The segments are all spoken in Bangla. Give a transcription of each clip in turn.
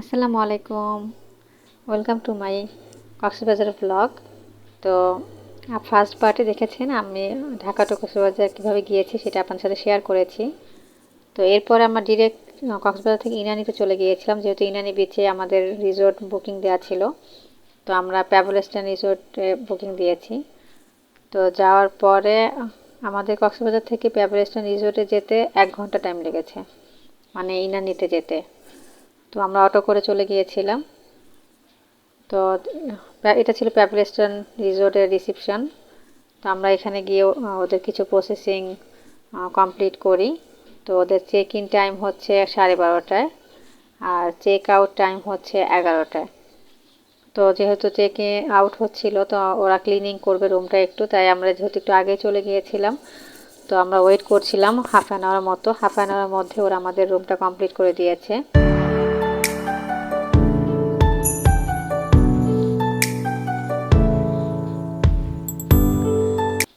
আসসালামু আলাইকুম। Welcome to my Cox's Bazar blog তো ফার্স্ট পার্টে দেখেছেন, আমি ঢাকা টু কক্সবাজার কীভাবে গিয়েছি সেটা আপনার সাথে শেয়ার করেছি। তো, এরপর আমরা ডিরেক্ট কক্সবাজার থেকে ইনানিতে চলে গিয়েছিলাম, যেহেতু ইনানি বিচে আমাদের রিসোর্ট বুকিং দেওয়া ছিল। তো, আমরা প্যাভেলস্টান রিসোর্টে বুকিং দিয়েছি। তো, যাওয়ার পরে, আমাদের কক্সবাজার থেকে প্যাভেলস্টান রিসোর্টে যেতে এক ঘণ্টা টাইম লেগেছে মানে ইনানিতে যেতে। তো আমরা অটো করে চলে গিয়েছিলাম। তো এটা ছিল প্যাপলেস্টন রিসোর্টের রিসিপশন। তো আমরা এখানে গিয়ে ওদের কিছু প্রসেসিং কমপ্লিট করি। তো ওদের চেক ইন টাইম হচ্ছে সাড়ে বারোটায় আর চেক আউট টাইম হচ্ছে এগারোটায়। তো যেহেতু চেক আউট হচ্ছিল, তো ওরা ক্লিনিং করবে রুমটা একটু, তাই আমরা যেহেতু একটু আগে চলে গিয়েছিলাম, তো আমরা ওয়েট করছিলাম হাফ অ্যান আওয়ার মতো। হাফ অ্যান আওয়ার মধ্যে ওরা আমাদের রুমটা কমপ্লিট করে দিয়েছে।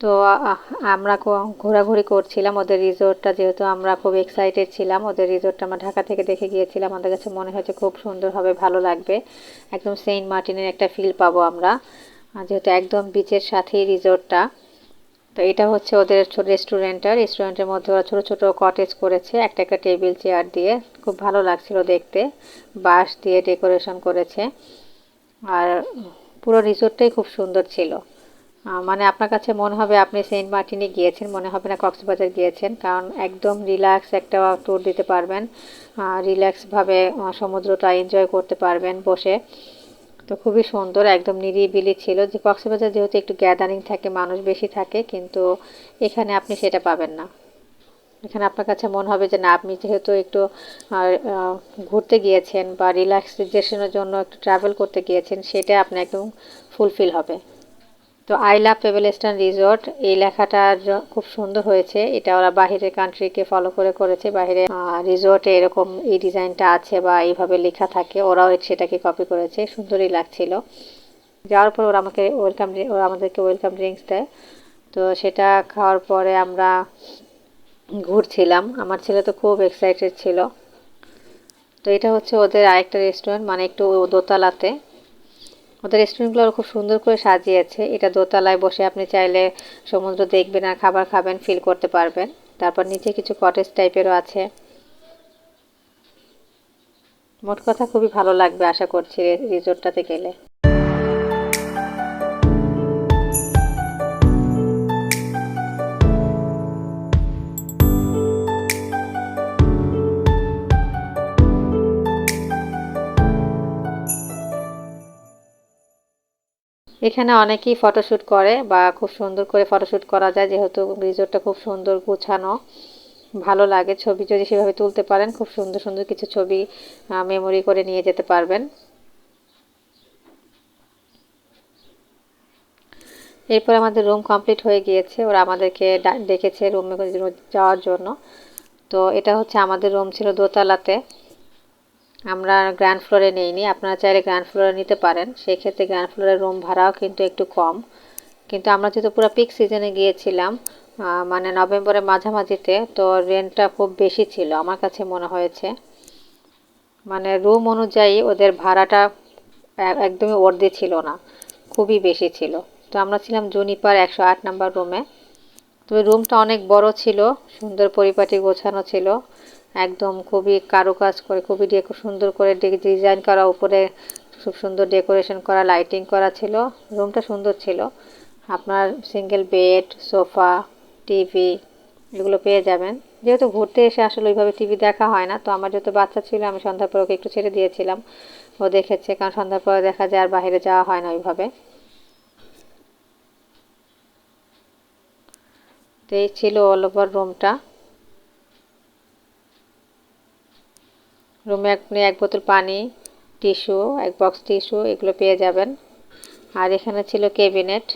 তো আমরা ঘোরাঘুরি করছিলাম ওদের রিসোর্টটা, যেহেতু আমরা খুব এক্সাইটেড ছিলাম, ওদের রিসোর্টটা আমরা ঢাকা থেকে দেখে গিয়েছিলাম। আমাদের কাছে মনে হয়েছে খুব সুন্দর হবে, ভালো লাগবে। একদম সেন্ট মার্টিনের একটা ফিল পাবো আমরা। যেহেতু একদম বিচের সাথেই রিসোর্টটা, তো এটা হচ্ছে ওদের রেস্টুরেন্টটা রেস্টুরেন্টের মধ্যে ওরা ছোটো ছোটো কটেজ করেছে, একটা একটা টেবিল চেয়ার দিয়ে। খুব ভালো লাগছিল দেখতে। বাঁশ দিয়ে ডেকোরেশন করেছে। আর পুরো রিসোর্টটাই খুব সুন্দর ছিল। মানে আপনার কাছে মনে হবে আপনি সেন্ট মার্টিনে গিয়েছেন, মনে হবে না কক্সবাজার গিয়েছেন, কারণ একদম রিল্যাক্স একটা ট্যুর দিতে পারবেন রিল্যাক্সভাবে সমুদ্রটা এনজয় করতে পারবেন বসে। তো খুবই সুন্দর, একদম নিরিবিলি ছিল। যে কক্সবাজার যেহেতু একটু গ্যাদারিং থাকে, মানুষ বেশি থাকে, কিন্তু এখানে আপনি সেটা পাবেন না। এখানে আপনার কাছে মনে হবে যে না, আপনি যেহেতু একটু ঘুরতে গিয়েছেন বা রিল্যাক্সেশনের জন্য একটু ট্রাভেল করতে গিয়েছেন, সেটা আপনি একদম ফুলফিল হবে। তো আই লাভ পেবেলস্টান রিসোর্ট এই লেখাটা খুব সুন্দর হয়েছে। এটা ওরা বাহিরের কান্ট্রিকে ফলো করে করেছে। বাহিরে রিসোর্টে এরকম এই ডিজাইনটা আছে বা এইভাবে লেখা থাকে, ওরাও সেটাকে কপি করেছে। সুন্দরই লাগছিল। যাওয়ার পর ওরা আমাকে ওয়েলকাম ওরা আমাদেরকে ওয়েলকাম ড্রিঙ্কস দেয়। তো সেটা খাওয়ার পরে আমরা ঘুরছিলাম। আমার ছেলে তো খুব এক্সাইটেড ছিল। তো এটা হচ্ছে ওদের আরেকটা রেস্টুরেন্ট মানে একটু দোতলাতে। ওদের রেস্টুরেন্টগুলো খুব সুন্দর করে সাজিয়েছে। এটা দোতলায় বসে আপনি চাইলে সমুদ্র দেখবেন আর খাবার খাবেন ফিল করতে পারবেন। তারপর নিচে কিছু কটেজ টাইপেরও আছে। মোট কথা খুবই ভালো লাগবে আশা করছি রিসোর্টটাতে গেলে। এখানে অনেকেই ফটোশ্যুট করে বা খুব সুন্দর করে ফটোশ্যুট করা যায়, যেহেতু রিসোর্টটা খুব সুন্দর গুছানো, ভালো লাগে ছবি যদি সেভাবে তুলতে পারেন, খুব সুন্দর সুন্দর কিছু ছবি মেমোরি করে নিয়ে যেতে পারবেন। এরপর আমাদের রুম কমপ্লিট হয়ে গিয়েছে, ওরা আমাদেরকে ডেকেছে রুমে যাওয়ার জন্য। তো এটা হচ্ছে আমাদের রুম ছিল দোতলাতে। আমরা গ্র্যান্ড ফ্লোরে নিইনি। আপনারা চাইলে গ্র্যান্ড ফ্লোরে নিতে পারেন। সেক্ষেত্রে গ্র্যান্ড ফ্লোরের রুম ভাড়াও কিন্তু একটু কম। কিন্তু আমরা যেহেতু পুরো পিক সিজনে গিয়েছিলাম মানে নভেম্বরের মাঝামাঝিতে, তো রেন্টটা খুব বেশি ছিল আমার কাছে মনে হয়েছে। মানে রুম অনুযায়ী ওদের ভাড়াটা একদমই অর্ধে ছিল না, খুবই বেশি ছিল। তো আমরা ছিলাম জুনিপার একশো আট নাম্বার রুমে তো রুমটা অনেক বড় ছিল, সুন্দর পরিপাটি গোছানো ছিল। একদম খুবই কারুকাজ করে, খুবই ডেকো সুন্দর করে ডিজাইন করা, উপরে খুব সুন্দর ডেকোরেশন করা লাইটিং করা ছিল রুমটা সুন্দর ছিল। আপনার সিঙ্গেল বেড সোফা টিভি এগুলো পেয়ে যাবেন। যেহেতু ঘুরতে এসে আসলে ওইভাবে টিভি দেখা হয় না, তো আমার যেহেতু বাচ্চা ছিল, আমি সন্ধ্যার পর ওকে একটু ছেড়ে দিয়েছিলাম। ও দেখেছে, কারণ সন্ধ্যার পরে দেখা যায় আর বাইরে যাওয়া হয় না ওইভাবে। তো এই ছিল অল ওভার রুমটা রুমে আপনি এক বোতল পানি, টিস্যু, এক বক্স টিস্যু, এগুলো পেয়ে যাবেন। আর এখানে ছিল ক্যাবিনেট।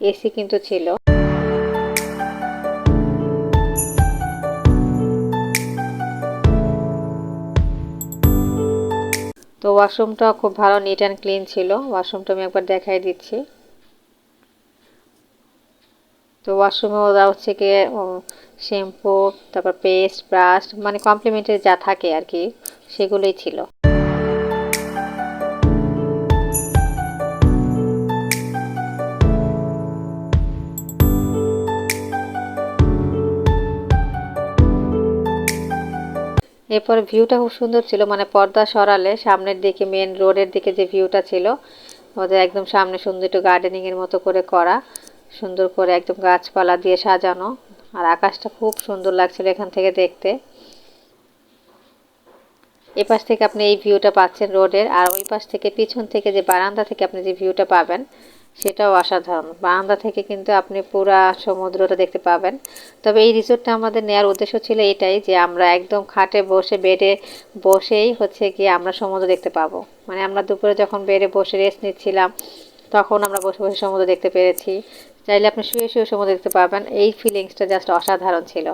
এসি কিন্তু ছিল। তো ওয়াশরুমটা খুব ভালো নিট অ্যান্ড ক্লিন ছিল। ওয়াশরুমটা আমি একবার দেখাই দিচ্ছি। তো ওয়াশরুমে ওরা হচ্ছে গিয়ে শ্যাম্পু তারপর পেস্ট ব্রাশ মানে কমপ্লিমেন্টারি যা থাকে আর কি, সেগুলোই ছিল। এরপর ভিউটা খুব সুন্দর ছিল মানে পর্দা সরালে সামনের দিকে মেন রোডের দিকে যে ভিউটা ছিল ওদের একদম সামনে সুন্দর একটু গার্ডেনিং এর মতো করে করা। সুন্দর করে একদম গাছপালা দিয়ে সাজানো। আর আকাশটা খুব সুন্দর লাগছিল এখান থেকে দেখতে। এ পাশ থেকে আপনি এই ভিউটা পাচ্ছেন রোডের, আর ওই পাশ থেকে পিছন থেকে যে বারান্দা থেকে আপনি যে ভিউটা পাবেন, সেটাও অসাধারণ। বারান্দা থেকে কিন্তু আপনি পুরা সমুদ্রটা দেখতে পাবেন। তবে এই রিসোর্টটা আমাদের নেওয়ার উদ্দেশ্য ছিল এটাই যে আমরা একদম খাটে বসে বেডে বসেই হচ্ছে গিয়ে আমরা সমুদ্র দেখতে পাবো। মানে আমরা দুপুরে যখন বেডে বসে রেস্ট নিচ্ছিলাম তখন আমরা বসে বসে সমুদ্র দেখতে পেরেছি। চাইলে আপনি শুয়ে শুয়ে সমুদ্র দেখতে পাবেন এই ফিলিংসটা জাস্ট অসাধারণ ছিল।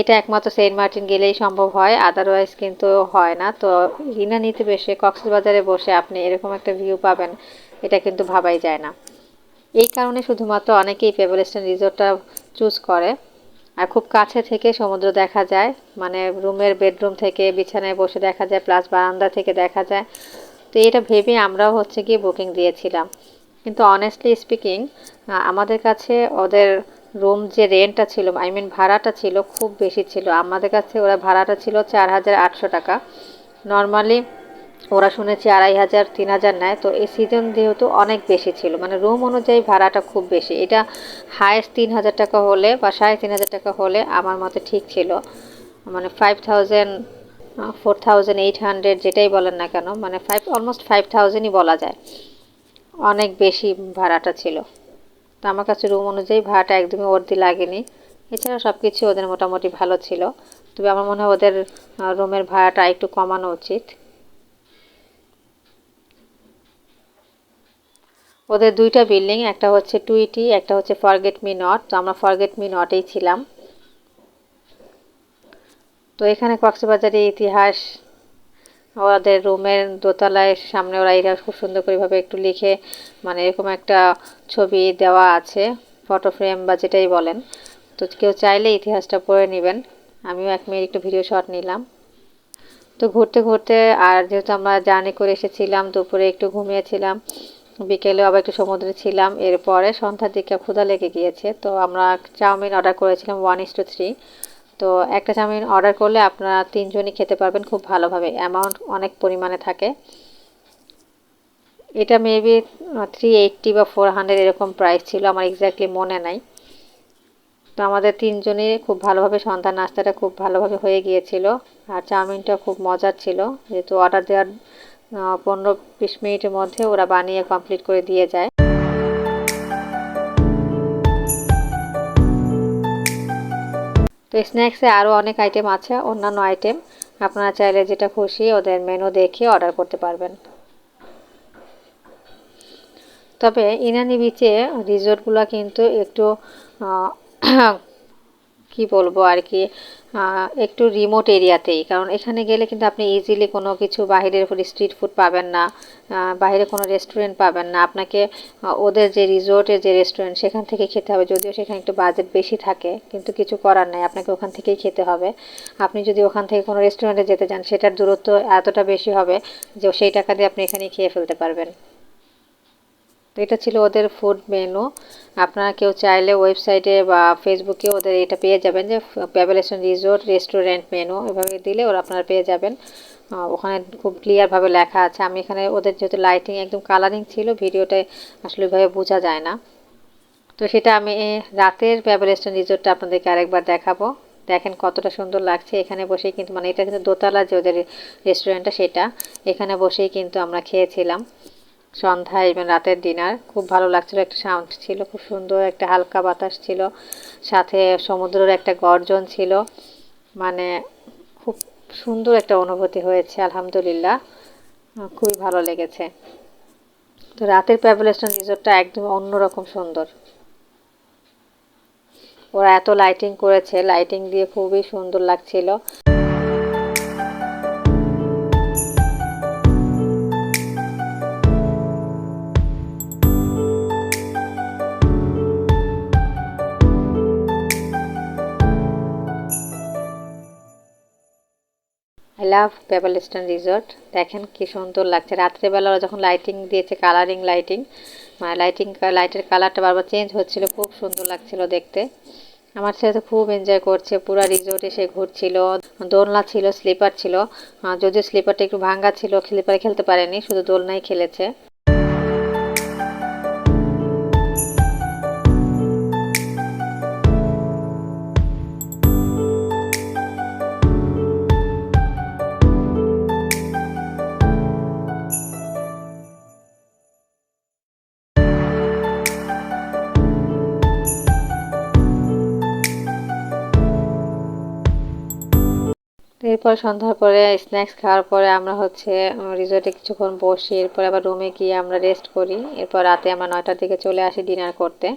এটা একমাত্র সেন্ট মার্টিন গেলেই সম্ভব হয় আদারওয়াইজ কিন্তু হয় না। তো নিতে বেশে কক্সবাজারে বসে আপনি এরকম একটা ভিউ পাবেন, এটা কিন্তু ভাবাই যায় না। এই কারণে শুধুমাত্র অনেকেই পেবলস্টেন রিসোর্টটা চুজ করে। আর খুব কাছে থেকে সমুদ্র দেখা যায় মানে রুমের বেডরুম থেকে বিছানায় বসে দেখা যায় প্লাস বারান্দা থেকে দেখা যায়। তো এটা ভেবে আমরাও হচ্ছে গিয়ে বুকিং দিয়েছিলাম। কিন্তু অনেস্টলি স্পিকিং আমাদের কাছে ওদের রুম যে রেন্টটা ছিল আই মিন ভাড়াটা ছিল খুব বেশি ছিল। আমাদের কাছে ওরা ভাড়াটা ছিল চার হাজার আটশো টাকা। নর্মালি ওরা শুনেছি আড়াই হাজার, তিন হাজার নেয়। তো এই সিজন যেহেতু অনেক বেশি ছিল মানে রুম অনুযায়ী ভাড়াটা খুব বেশি। এটা হায়েস্ট তিন হাজার টাকা হলে বা সাড়ে তিন হাজার টাকা হলে আমার মতে ঠিক ছিল। মানে five thousand four thousand eight hundred যেটাই বলেন না কেন মানে ফাইভ অলমোস্ট ফাইভ থাউজেন্ডই বলা যায়। অনেক বেশি ভাড়াটা ছিল। তো আমার কাছে রুম অনুযায়ী ভাড়াটা একদমই অর্দি লাগেনি। এছাড়া সব কিছু ওদের মোটামুটি ভালো ছিল। তবে আমার মনে হয় ওদের রুমের ভাড়াটা একটু কমানো উচিত। ওদের দুইটা বিল্ডিং একটা হচ্ছে টুইটি, একটা হচ্ছে ফরগেট মি নট তো আমরা ফরগেট মি নটেই ছিলাম। তো এখানে কক্সবাজারের ইতিহাস ওদের রুমের দোতলায় সামনে ওরা এটা খুব সুন্দর করেভাবে একটু লিখে মানে এরকম একটা ছবি দেওয়া আছে ফটো ফ্রেম বা যেটাই বলেন। তো কেউ চাইলে ইতিহাসটা পড়ে নেবেন। আমিও এক মিনিট একটু ভিডিও শট নিলাম। তো ঘুরতে ঘুরতে আর যেহেতু আমরা জার্নি করে এসেছিলাম, দুপুরে একটু ঘুমিয়েছিলাম, বিকেলে আবার একটু সমুদ্রে ছিলাম, এরপরে সন্ধ্যার দিকে ক্ষুধা লেগে গিয়েছে। তো আমরা চাউমিন অর্ডার করেছিলাম ওয়ান ইস টু থ্রি তো একটা চাউমিন অর্ডার করলে আপনারা তিনজনই খেতে পারবেন খুব ভালোভাবে। অ্যামাউন্ট অনেক পরিমাণে থাকে। এটা মেবি থ্রি এইটটি বা ফোর হান্ড্রেড এরকম প্রাইস ছিল, আমার এক্স্যাক্টলি মনে নাই। তো আমাদের তিনজনই খুব ভালোভাবে সন্ধ্যা নাস্তাটা খুব ভালোভাবে হয়ে গিয়েছিল, আর চাউমিনটা খুব মজার ছিল। যেহেতু অর্ডার দেওয়ার পনেরো বিশ মিনিটের মধ্যে ওরা বানিয়ে কমপ্লিট করে দিয়ে যায়। তো স্ন্যাক্সে আরও অনেক আইটেম আছে, অন্যান্য আইটেম আপনারা চাইলে যেটা খুশি ওদের মেনু দেখে অর্ডার করতে পারবেন। তবে ইনানি বিচে রিসোর্টগুলো কিন্তু একটু কি বলব আর কি একটু রিমোট এরিয়াতেই কারণ এখানে গেলে কিন্তু আপনি ইজিলি কোনো কিছু বাহিরের স্ট্রিট ফুড পাবেন না বাইরে কোনো রেস্টুরেন্ট পাবেন না। আপনাকে ওদের যে রিসোর্টের যে রেস্টুরেন্ট সেখান থেকে খেতে হবে। যদিও সেখানে একটু বাজেট বেশি থাকে, কিন্তু কিছু করার নাই। আপনাকে ওখান থেকেই খেতে হবে। আপনি যদি ওখান থেকে কোনো রেস্টুরেন্টে যেতে চান, সেটার দূরত্ব এতটা বেশি হবে যে সেই টাকা দিয়ে আপনি এখানেই খেয়ে ফেলতে পারবেন। তো এটা ছিল ওদের ফুড মেনু আপনারা কেউ চাইলে ওয়েবসাইটে বা ফেসবুকে ওদের এটা পেয়ে যাবেন যে প্যাবেলেশন রিসোর্ট রেস্টুরেন্ট মেনু এভাবে দিলে ওরা আপনারা পেয়ে যাবেন। ওখানে খুব ক্লিয়ারভাবে লেখা আছে। আমি এখানে ওদের যেহেতু লাইটিং একদম কালারিং ছিল ভিডিওটায় আসলে ওইভাবে বোঝা যায় না। তো সেটা আমি রাতের প্যাবেলেশন রিসোর্টটা আপনাদেরকে আরেকবার দেখাবো। দেখেন কতটা সুন্দর লাগছে। এখানে বসেই কিন্তু মানে এটা কিন্তু দোতলা যে ওদের রেস্টুরেন্টটা সেটা, এখানে বসেই কিন্তু আমরা খেয়েছিলাম। সন্ধ্যায় এবং রাতের ডিনার খুব ভালো লাগছিল, একটা সাউন্ড ছিল, খুব সুন্দর, একটা হালকা বাতাস ছিল, সাথে সমুদ্রের একটা গর্জন ছিল মানে খুব সুন্দর একটা অনুভূতি হয়েছে, আলহামদুলিল্লাহ খুবই ভালো লেগেছে। তো রাতের প্যাভেলেশন রিসোর্টটা একদম অন্যরকম সুন্দর। ওরা এত লাইটিং করেছে লাইটিং দিয়ে খুবই সুন্দর লাগছিল। লাভ পেপালস্টন রিসোর্ট। দেখেন কি সুন্দর লাগছে। রাত্রেবেলা যখন লাইটিং দিয়েছে, কালারিং লাইটিং মানে লাইটিং লাইটের কালারটা বারবার চেঞ্জ হচ্ছিল, খুব সুন্দর লাগছিল দেখতে। আমার ছেলে তো খুব এনজয় করছে, পুরা রিসোর্টে সে ঘুরছিল, দোলনা ছিল, স্লিপার ছিল। যদিও স্লিপারটা একটু ভাঙ্গা ছিল, স্লিপারে খেলতে পারেনি, শুধু দোলনাই খেলেছে। এরপর সন্ধ্যার পরে স্ন্যাক্স খাওয়ার পরে আমরা হচ্ছে রিসোর্টে কিছুক্ষণ বসি, এরপর আবার রুমে গিয়ে আমরা রেস্ট করি। এরপর রাতে আমরা নয়টার দিকে চলে আসি ডিনার করতে।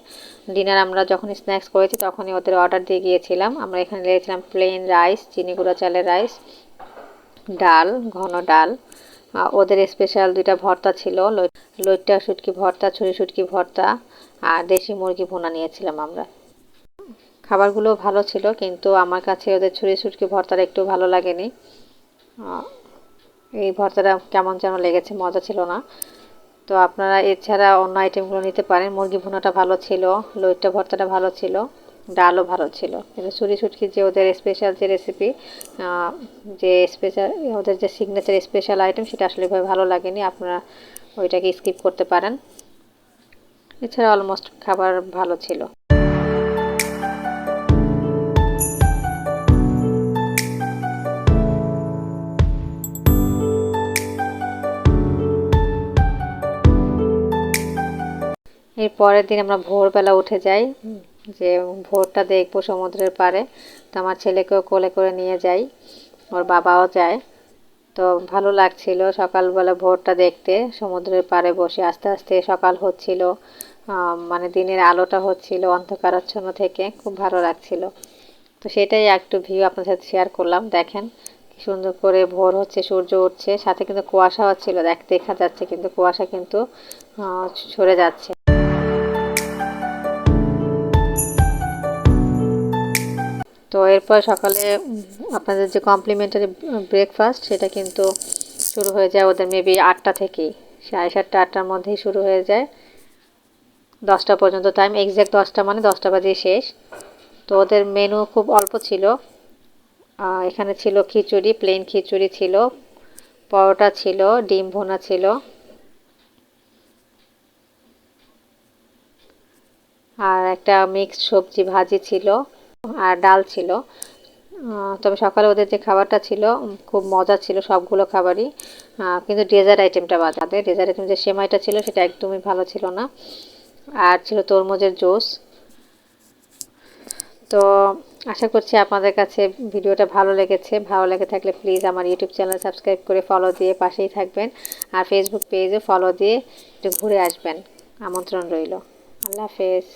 ডিনার আমরা যখন স্ন্যাক্স করেছি তখনই ওদের অর্ডার দিয়ে গিয়েছিলাম। আমরা এখানে নিয়েছিলাম প্লেন রাইস চিনি গুঁড়া চালের রাইস ডাল, ঘন ডাল। ওদের স্পেশাল দুইটা ভর্তা ছিল। লই- লইট্টা শুটকি ভর্তা, ছুরি শুটকি ভর্তা, আর দেশি মুরগি ভুনা নিয়েছিলাম আমরা। খাবারগুলো ভালো ছিল, কিন্তু আমার কাছে ওদের ছুরি শুটকি ভর্তাটা একটু ভালো লাগেনি। এই ভর্তাটা কেমন যেন লেগেছে, মজা ছিল না। তো আপনারা এছাড়া অন্য আইটেমগুলো নিতে পারেন। মুরগি ভুনাটা ভালো ছিল, লইট্টা ভর্তাটা ভালো ছিল, ডালও ভালো ছিল। কিন্তু ছুরি শুটকি যে ওদের স্পেশাল যে রেসিপি যে স্পেশাল ওদের যে সিগনেচার স্পেশাল আইটেম সেটা আসলে ভাবে ভালো লাগেনি। আপনারা ওইটাকে স্কিপ করতে পারেন। এছাড়া অলমোস্ট খাবার ভালো ছিল। এর পরের দিন আমরা ভোরবেলা উঠে যাই, যে ভোরটা দেখব সমুদ্রের পাড়ে। তো আমার ছেলেকেও কোলে করে নিয়ে যাই, ওর বাবাও যায়। তো ভালো লাগছিল সকালবেলা ভোরটা দেখতে, সমুদ্রের পাড়ে বসে। আস্তে আস্তে সকাল হচ্ছিল মানে দিনের আলোটা হচ্ছিল অন্ধকারাচ্ছন্ন থেকে, খুব ভালো লাগছিল। তো সেটাই একটু ভিউ আপনার সাথে শেয়ার করলাম, দেখেন কি সুন্দর করে ভোর হচ্ছে, সূর্য উঠছে, সাথে কিন্তু কুয়াশাও ছিল, দেখ দেখা যাচ্ছে কিন্তু কুয়াশা কিন্তু সরে যাচ্ছে। তো এরপর সকালে আপনাদের যে কমপ্লিমেন্টারি ব্রেকফাস্ট সেটা কিন্তু শুরু হয়ে যায় ওদের মেবি আটটা থেকেই। সাড়ে সাতটা, আটটার মধ্যেই শুরু হয়ে যায়। দশটা পর্যন্ত টাইম এক্স্যাক্ট দশটা মানে দশটা বাজে শেষ। তো ওদের মেনু খুব অল্প ছিল। এখানে ছিল খিচুড়ি প্লেন খিচুড়ি ছিল, পরোটা ছিল, ডিম ভুনা ছিল। আর একটা মিক্সড সবজি ভাজি ছিল। আর ডাল ছিল। তবে সকালে ওদের যে খাবারটা ছিল খুব মজা ছিল সবগুলো খাবারই। কিন্তু ডেজার্ট আইটেমটা বাদে ডেজার্ট আইটেম যে সেমাইটা ছিল, সেটা একদমই ভালো ছিল না। আর ছিল তরমুজের জুস। তো আশা করছি আপনাদের কাছে ভিডিওটা ভালো লেগেছে। ভালো লেগে থাকলে প্লিজ আমার ইউটিউব চ্যানেল সাবস্ক্রাইব করে ফলো দিয়ে পাশেই থাকবেন। আর ফেসবুক পেজে ফলো দিয়ে একটু ঘুরে আসবেন। আমন্ত্রণ রইল। আল্লাহ হাফেজ।